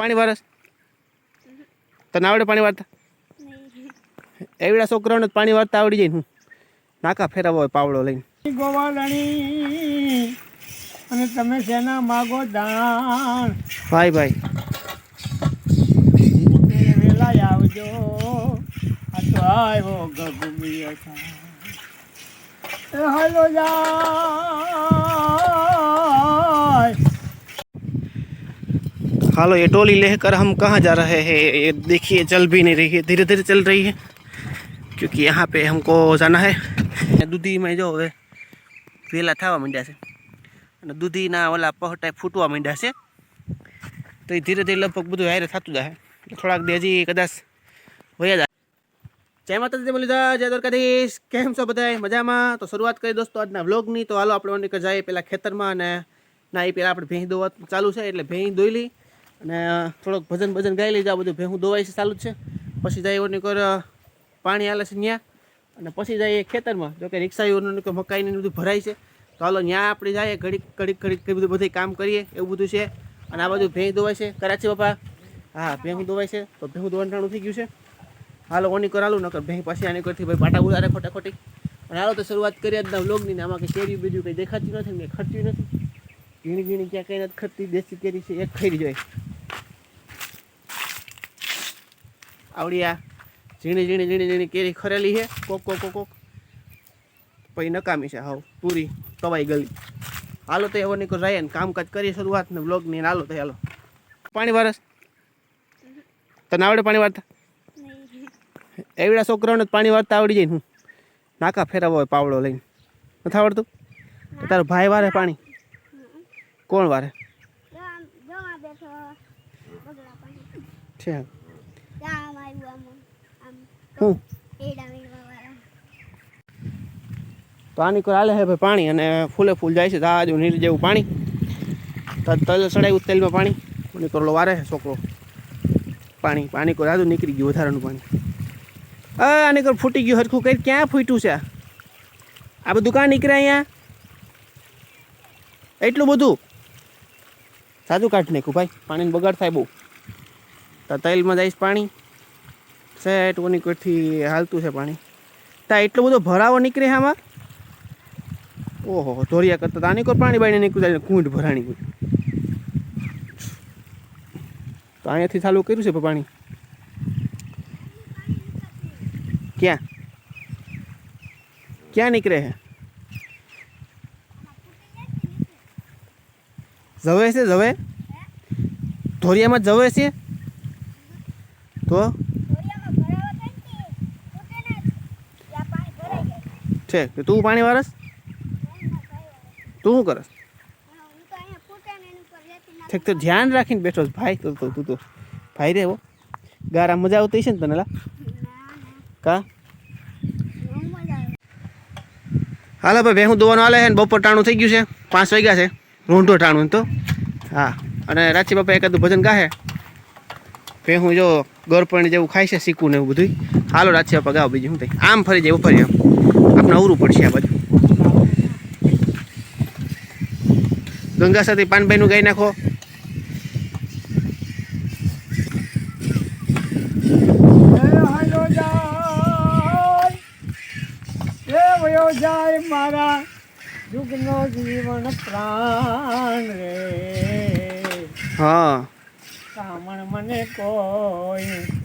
પાણી વારસ તને આવડે પાણી વારતા એવડા છોકરાઓને જ પાણી વારતા આવડી જાય હું? નાકા ફેરવો હોય પાવડો લઈને. ગોવાળણી અને તમે શેના માગો દાણ ભાઈ ભાઈ. વેલા આવજો. આ તો આવ્યો ગગુમિયા હાલો જાય हालो ये टोली लेकर हम कहाँ जा रहे हैं ये देखिए चल भी नहीं रही है धीरे धीरे चल रही है क्योंकि यहाँ पे हमको जाना है દૂધીમાં જો હવે વેલા થવા માંડ્યા છે અને દૂધીના ઓલા પહટાઈ ફૂટવા માંડ્યા છે તો એ ધીરે ધીરે લગભગ બધું હારે થતું જાય થોડાક દે હજી કદાચ વયા જાય જય માતાજી મલિદા જય દ્વારકાધીશ કેમ છો બધા મજામાં તો શરૂઆત કરી દોસ્તો આજના વ્લોગની તો હાલો આપણે નીકળ જાય પહેલાં ખેતરમાં અને ના એ પહેલાં આપણે ભેંસ દોવા ચાલુ છે એટલે ભેંસ દોઈ લઈ અને થોડોક ભજન ભજન ગાઈ લઈ જાઓ બધું ભેહું દોવાય છે, ચાલુ જ છે. પછી જાય એની કર પાણી આલે છે ત્યાં અને પછી જાય એ ખેતરમાં. જો કે રિક્ષાઓનું કે મકાઈની બધું ભરાય છે. તો હાલો ત્યાં આપણે જાય ઘડીક ઘડીક ઘડીક બધું બધું કામ કરીએ, એવું બધું છે. અને આ બધું ભેં દોવાય છે. કરાચી બાપા? હા, ભેહું દોવાય છે. તો ભેહું દોવાનું થઈ ગયું છે. હાલો, ઓની કર હાલું, નકર ભેંસ પાછી આની કરતી ભાઈ પાટા ઉડારે ખોટા ખોટી અને હાલો, તો શરૂઆત કરીએ આજના વ્લોગની ને. આમાં કંઈ કેરી બીજું કંઈ દેખાતી નથી ને ખર્ચ્યું નથી. ઝીણી ઝીણી ક્યાં કંઈ નથી ખરતી દેશી કેરી છે, એક ખરી જોઈએ આવડી આ ઝીણી ઝીણી ઝીણી ઝીણી કેરી ખરેલી છે. કોક કોક કોક કોક. પછી નકામી છે. હાવ પૂરી કવાઈ ગલી. હાલો તો એવો નીકળ જાય ને કામકાજ કરીએ શરૂઆત ને બ્લોગની ની હાલો તો હાલો. પાણી વારસ. તને આવડે પાણી વાર્તા? એવડા છોકરાઓને પાણી વાર્તા આવડી જાય ને હું. નાકા ફેરવો હોય પાવડો લઈને. નથી આવડતું? તારો ભાઈ વારે પાણી. કોણ વારે? છે. હું? તો આની કોઈ હાલે છે ભાઈ પાણી? અને ફૂલે ફૂલ જાય છે આ જો નીર જેવું પાણી. તલ ચડાવ્યું તેલમાં પાણી. અને વારે છે છોકરો. પાણી પાણી કોઈ આદુ નીકળી ગયું વધારાનું પાણી. અ, આની કોઈ ફૂટી ગયું હરખું કઈ ક્યાં ફૂટ્યું છે? આ? બધું કાં નીકળે અહીંયા? એટલું બધું? સાદું કાઢી નાખ્યું ભાઈ. પાણીને બગાડ થાય બહુ. તો, તૈલમાં જઈશ પાણી. સેટ ઓની કોઈથી હાલતું છે પાણી? ત્યાં એટલો બધો ભરાવો નીકળે આમાં? ઓહો, ધોરિયા કરતા આની કોઈ પાણી બાઈને નીકળી જાય કુંડ ભરાણી કોઈ તો અહીંયાથી ચાલુ કર્યું છે પાણી? ક્યાં? ક્યાં નીકળે છે? જવે છે, જવે? ધોરિયામાં જવે છે? તો? છે. કે તું પાણી વારસ? તું શું કરસ? ઠીક, તો ધ્યાન રાખીને બેઠો ભાઈ, તો તો, તું ભાઈ રે હો. ગારા મજા આવતી છે ને તને, લા? કા? હાલો ભાઈ ભેહું દોવાનું હાલે છે ને બપોર ટાણું થઈ ગયું છે. પાંચ વાગ્યા છે. રૂંઢો ટાણું તો. હા. અને રાચી બાપા એકાદું ભજન ગાહે. ભેહું જો ગરપણ જેવું ખાય છે શીખવું ને એવું બધું હાલો રાચી બાપા ગાવ બીજું થાય? આમ ફરી જાય ફરી આમ. આપણે અવરું પડશે આ બાજુ ગંગા સાથે પાનભાઈનું ગાઈ નાખો. જાય મારા યુગનો જીવન પ્રાણ રે. હા. કામણ મને કોઈ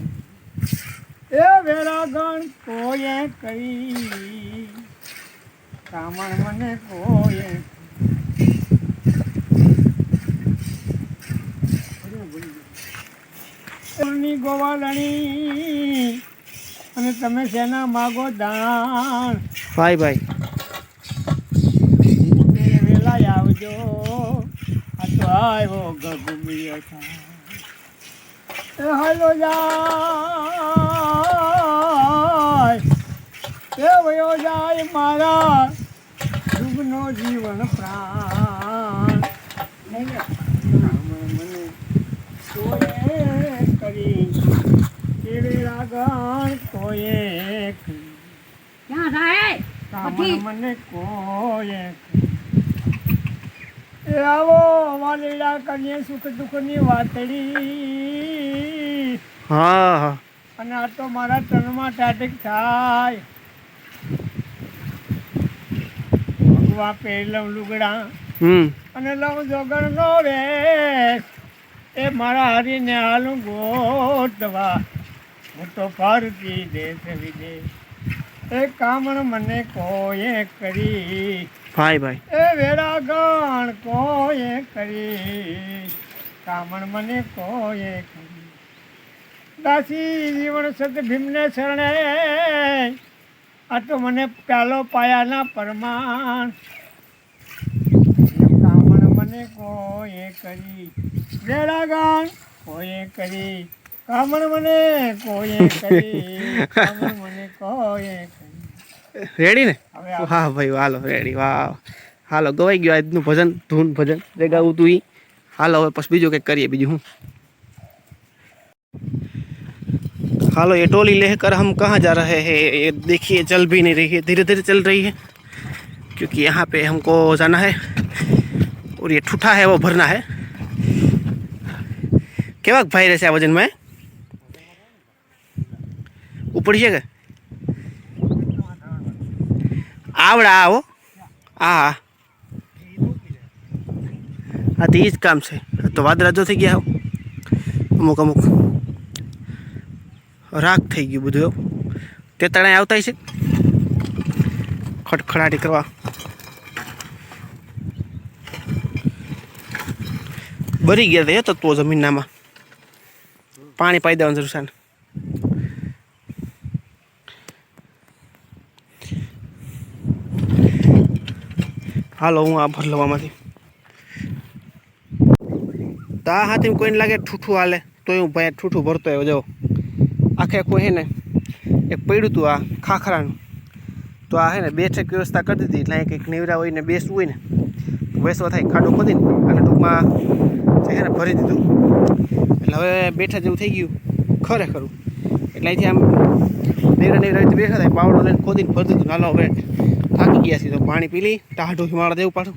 એ વેરાગણ કોઈએ કહી કામણ મને કોઈએ ની ગોવાળણી અને તમે શેના માગો દાણ? ભાઈ ભાઈ. વેલા આવજો. આ તો આવ્યો ગગુમિયો એ હાલો જાય. એ વયો જાય મારા યુગનો જીવન પ્રાણ. મને કોઈએ કરી. કેળે રાગણ કોએ કરી. મને કોઈએ એ આવો વાલીડા કન્યા સુખ દુઃખની વાતડી હા. અને આ તો મારા તનમાં ટાટિક થાય. ભગવા પહેરી લઉં લુગડા. અને લઉં જોગણ નો રે એ મારા હરીને હાલું ગોતવા. હું તો ફરતી દેશ વિદેશ. એ કામણ મને કોઈએ કરી. ભાઈ ભાઈ. એ વેડા ગણ કોએ કરી, કામણ મને કોએ કરી. દાસી જીવન સત ભીમને શરણે, આ તો મને પ્યાલો પાયાના પરમાણ. કામણ મને કોએ કરી વેડા ગણ કોએ કરી, કામણ મને કોએ કરી, કામણ મને કોએ કરી. રેડી ને હવે આ હા ભાઈ હાલો રેડી વાહ હાલો ગવાઈ ગયો આજનું ભજન ધૂન ભજન જે ગાવું તું ઈ હાલો હવે પછી બીજું કંઈક કરીએ બીજું હું हालो ये टोली लेकर हम कहाँ जा रहे हैं ये देखिए चल भी नहीं रही है धीरे धीरे चल रही है क्योंकि यहाँ पे हमको जाना है और ये ठूठा है वो भरना है કેવા ભાઈ રહેશે આ વજનમાં ઉપડી છે કે આવડા, આવો. હા હા હા તો એ જ કામ છે. તો વાદળા જો થઈ ગયા અમુક અમુક. રાગ થઈ ગયું બધું. તે તણે આવતા છે. ખટખડાટી કરવા. ભરી ગયા તે તત્વો જમીનનામાં પાણી પાઈ દેવાનું જરૂર છે હાલો, હું આ ભર લવામાંથી. તો હાથી કોઈને લાગે ઠૂઠું હાલે તો હું ભાઈ ઠૂઠું ભરતો આવ્યો જો આખે કોઈ હે ને, એક પડ્યું હતું આ ખાખરાનું. તો આ હે ને બેઠક વ્યવસ્થા કરી દીધી, એટલે અહીં કંઈક નેવરા હોય ને બેસવું હોય ને બેસવા થાય, ખાડો ખોદીને અને ટૂંકમાં હે ને, ભરી દીધું. એટલે હવે બેઠા જેવું થઈ ગયું, ખરેખરું. એટલે અહીંથી આમ નેવરા નેવરા બેઠા થાય પાવડો લઈને ખોદીને ભરી દીધું, હાલો, હવે થાકી ગયા છીએ. તો પાણી પી લઈ, ટાઢું હિમાળા દેવું પાછું.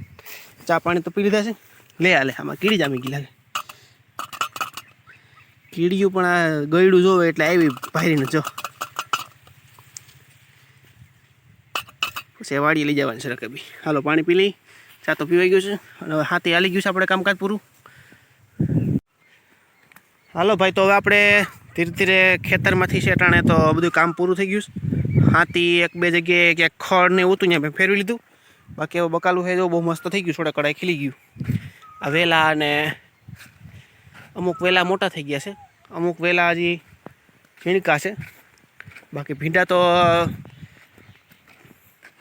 ચા પાણી તો પી લીધા છે. લે આલે આમાં કીડી જામી ગઈ લાગે. કીડીયું પણ આ ગયડું જોવે એટલે આવી ભારીને જો. પછી વાડી લઈ જવાની છે રકબી. હાલો, પાણી પી લઈ, ચા તો પીવાઈ ગયું છે. અને હાથે હાલી ગયું છે આપણે કામકાજ પૂરું. હાલો ભાઈ, તો હવે આપણે ધીરે ધીરે ખેતરમાંથી છે ટાણે તો બધું કામ પૂરું થઈ ગયું છે. હાથી એક બે જગ્યાએ ક્યાંક ખડ ને ઉતું ત્યાં ફેરવી લીધું. બાકી હવે બકાલું છે જો બહુ મસ્ત થઈ ગયું થોડા કડાઈ ખીલી ગયું. આ વેલા અને અમુક વેલા મોટા થઈ ગયા છે. અમુક વેલા હજી ભીણકા છે. બાકી ભીંડા તો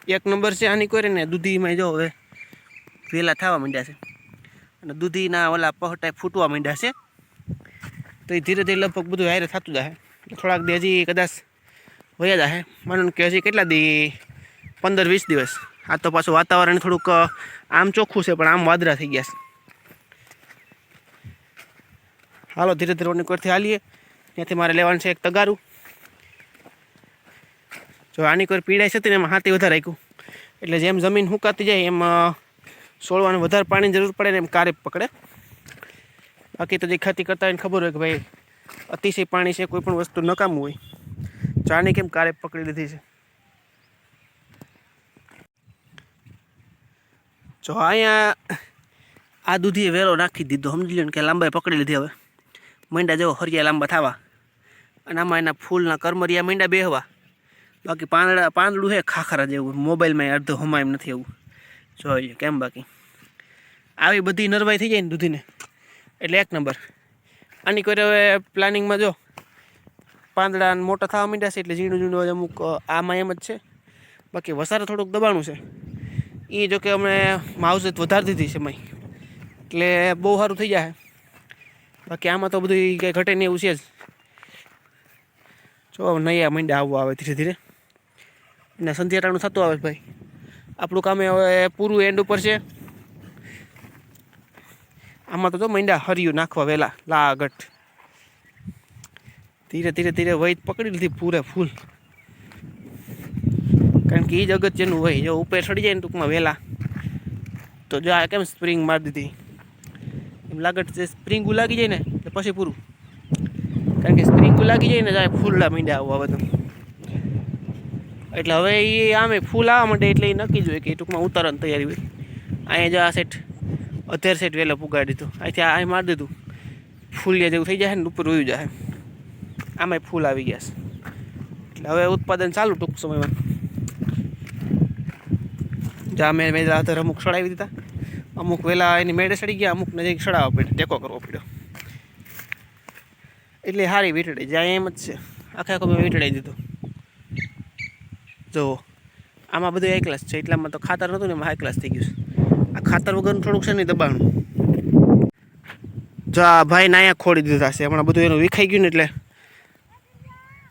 એક નંબર છે આની કોઈ ને દૂધીમાં જો હવે વેલા થવા માંડ્યા છે. અને દૂધીના ઓલા પહટાઈ ફૂટવા માંડ્યા છે. તો એ ધીરે ધીરે લગભગ બધું હારે થતું જાય થોડાક દી હજી કદાચ વયા જાય મને કે હજી કેટલા દી? પંદર, વીસ દિવસ. આ તો પાછું વાતાવરણ થોડુંક આમ ચોખ્ખું છે, પણ આમ વાદળા થઈ ગયા છે. હાલો, ધીરે ધીરે રોડની કોરથી હાલીએ. ત્યાંથી મારે લેવાનું છે એક તગારું. જો આની કોઈ પીડાઈ છે એમાં હાથી વધારે રાખ્યું એટલે જેમ જમીન સુકાતી જાય, એમ સોળવાનું વધારે પાણીની જરૂર પડે ને એમ કારે પકડે. બાકી તો જે ખેતી કરતા હોય ખબર હોય કે ભાઈ, અતિશય પાણી છે, કોઈ પણ વસ્તુ નકામું હોય. આને કેમ કારે પકડી લીધી છે? જો અહીંયા આ દૂધીએ વેલો નાખી દીધો. સમજી લો ને કે લાંબાએ પકડી લીધી હવે. મીંડા જેવો હરિયા લાંબા થવા. અને આમાં એના ફૂલના કરમરિયા મીંડા બેહવા બાકી પાંદડા, પાંદડું છે ખાખરા જેવું. મોબાઈલમાં અડધો હમા એમ નથી એવું જોઈએ કેમ બાકી? આવી બધી નરવાઈ થઈ જાય ને દૂધીને. એટલે એક નંબર. આની કોઈ હવે પ્લાનિંગમાં જો પાંદડા મોટા થવા માંડ્યા છે એટલે ઝીણું ઝીણું અમુક આમાં એમ જ છે. બાકી વસારે થોડુંક દબાણું છે. એ જો કે અમે માવજત વધારી દીધી છે મય. એટલે બહુ સારું થઈ જાય. બાકી આમાં તો બધું કંઈ ઘટે નહીં એવું છે જ. જો નહીં નયા મંડ્યા આવવા આવે ધીરે ધીરે. અને સંધ્યાટાણું થતું આવે ભાઈ. આપણું કામે હવે પૂરું એન્ડ ઉપર છે. આમાં તો જો મંડ્યા હરિયું નાખવા વહેલા લાગટ ધીરે ધીરે ધીરે વહી પકડી લીધી પૂરે ફૂલ. કારણ કે એ જ અગત્યનું હોય. જો ઉપર ચડી જાય ને ટૂંકમાં વહેલા તો જો આ કેમ સ્પ્રિંગ મારી દીધી? એમ લાગે છે સ્પ્રિંગ લાગી જાય ને, તો પછી પૂરું. કારણ કે સ્પ્રિંગ લાગી જાય ને જાય ફૂલડા મીંડા આવવા બધું એટલે હવે એ આમે ફૂલ આવવા માંડે એટલે એ નક્કી જ હોય કે ટૂંકમાં ઉતારવાની તૈયારી હોય. અહીંયા જો આ સેટ અધેર સેટ વહેલો પુગાડી દીધું. અહીંથી આ મારી દીધું. ફૂલિયા જેવું થઈ જાય ને, ઉપર રોયું જાય. આમાંય ફૂલ આવી ગયા છે. એટલે હવે ઉત્પાદન ચાલુ ટૂંક સમયમાં. જ્યાં મેં મેં હાથર અમુક સડાવી દીધા. અમુક વહેલા એની મેળે સડી ગયા, અમુક નજીક સડાવવા પડ્યો, ટેકો કરવો પડ્યો. એટલે સારી વીંટળી, જ્યાં એમ જ છે. આખે આખો મેં વીંટળાઈ દીધું. જો આમાં બધું હાઈ ક્લાસ છે, એટલામાં તો ખાતર નહોતું ને એમાં હાઈ ક્લાસ થઈ ગયું છે. આ ખાતર વગરનું થોડુંક છે ને દબાણું. જો આ ભાઈ ના અહીંયા ખોડી દીધા છે. હમણાં બધું એનું વિખાઈ ગયું ને એટલે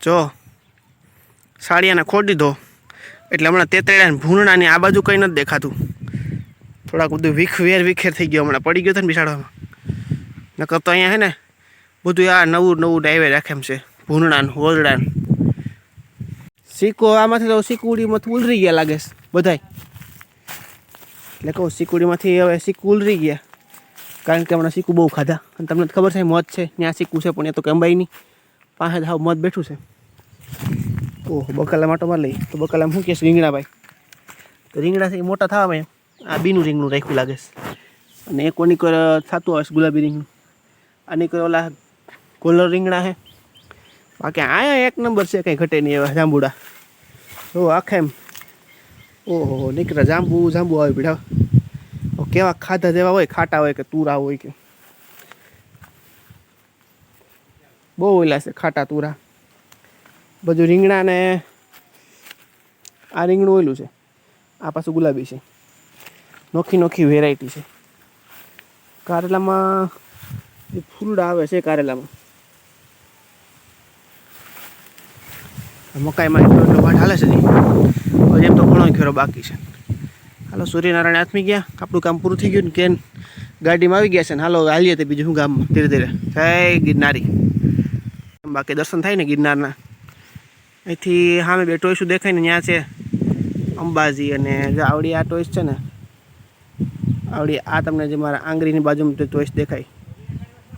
જો સાડિયાને ખોડી દીધો. એટલે હમણાં તેતરેડા ભૂંડાની આ બાજુ કંઈ નથી દેખાતું. થોડાક બધું વીખ, વેર વિખેર થઈ ગયો, હમણાં પડી ગયો હતો ને બિસાડવામાં. નકર તો અહીંયા હે ને બધું આ નવું નવું ડાઈવે રાખે એમ છે ભૂંગળાને હોલડાને. સિક્કો આમાંથી તો સિકુડીમાંથી ઉલરી ગયા લાગે બધાય. એટલે કહું સિકુડીમાંથી હવે સિક્કુ ઉલરી ગયા. કારણ કે હમણાં સિક્કુ બહુ ખાધા. અને તમને ખબર છે, મોત છે, ત્યાં સિક્કુ છે, પણ એ તો કંબાઈ નહીં. પાસે હાવ મત બેઠું છે. ઓહો બકાલા માટો માર લઈ. તો બકાલામાં શું કહેશે? રીંગણાભાઈ. તો રીંગણા એ મોટા થવા મેં આ બીનું રીંગણું રાખ્યું લાગે છે. અને એક કોની કર થતું આવે છે ગુલાબી રીંગણું. આની કર ઓલા કોલર રીંગણા છે. બાકી આ એક નંબર છે, કંઈ ઘટે નહીં એવા જાંબુડા. ઓ, આખા એમ. ઓહો નીકળે જાંબુ જાંબુ આવે પીડા કેવા ખાધા જેવા હોય, ખાટા હોય કે તુરા હોય કે બહુ ઓલા છે, ખાટા તુરા. બધું રીંગણા ને આ રીંગણું ઓયલું છે. આ પાછું ગુલાબી છે. નોખી નોખી વેરાયટી છે. કારેલામાં જે ફૂલડા આવે છે કારેલામાં. મકાઈમાં એટલો એટલો વાટ હાલે છે હજી. એમ તો ઘણો ખેરો બાકી છે. હાલો, સૂર્યનારાયણ આથમી ગયા. આપણું કામ પૂરું થઈ ગયું ને, કેન ગાડીમાં આવી ગયા છે ને, હાલો, હાલીએ તે બીજું શું ગામમાં? ધીરે ધીરે. જય ગિરનારી. બાકી દર્શન થાય ને ગિરનારના. અહીંથી સામે બે ટોયસું દેખાય ને ત્યાં છે. અંબાજી અને આવડી આ ટોયસ છે ને, આવડી આ તમને જે મારા આંગળીની બાજુમાં જે ટોયસ દેખાય.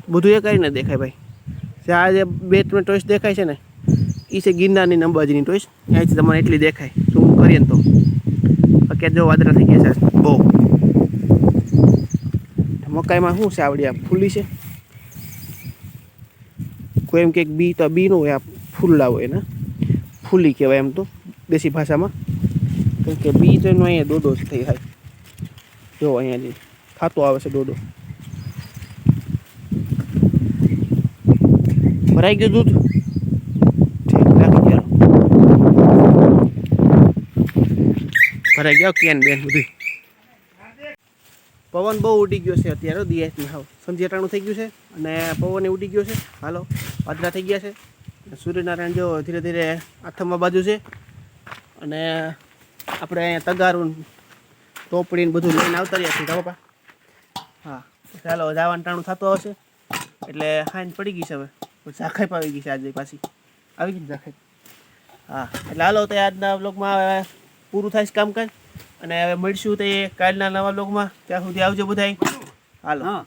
બધું એ કરીને દેખાય ભાઈ. જે આ જે બે ત્રણ ટોયસ દેખાય છે ને એ છે ગિરનારની અંબાજીની ટોયસ અહીંથી તમને એટલી દેખાય. શું કરીએ ને તો. બાકી જો વાદળા થઈ ગયા છે. બહુ. મકાઈમાં શું છે આવડી આ? ફૂલી છે? કોઈ એમ કે બી તો બી નો હોય આ ફૂલ્લા હોય એના ફૂલી કહેવાય એમ તો દેશી ભાષામાં કારણ કે બી તો એનો અહીંયા દોડો જ થઈ થાય જો અહીંયા જે ખાતો આવે છે દોડો ભરાઈ ગયું દૂધ ભરાઈ ગયો કેન બેન બધું પવન બહુ ઉડી ગયો છે અત્યારે દિયાસની હાવ. સંધ્યાટાણું થઈ ગયું છે અને પવન ઉડી ગયો છે. હાલો પાદરા થઈ ગયા છે. સૂર્યનારાયણ જો ધીરે ધીરે આથમવા બાજુ છે. અને આપણે અહીંયા તગારું ટોપડીને બધું લઈને આવતા રહ્યા છીએ. બાપા હા ચાલો જવાનું ટાણું થતું આવશે. એટલે હાઈન પડી ગઈ છે હવે. ઝાખાઈ પાવી ગઈ છે આજે પાછી. આવી ગઈ ઝાખાઈ. હા, એટલે હાલો, તો આજના બ્લોગમાં પૂરું થાય છે કામકાજ. અને હવે મળીશું તે કાલના નવા બ્લોગમાં ત્યાં સુધી આવજો બધાય. હાલો. હા.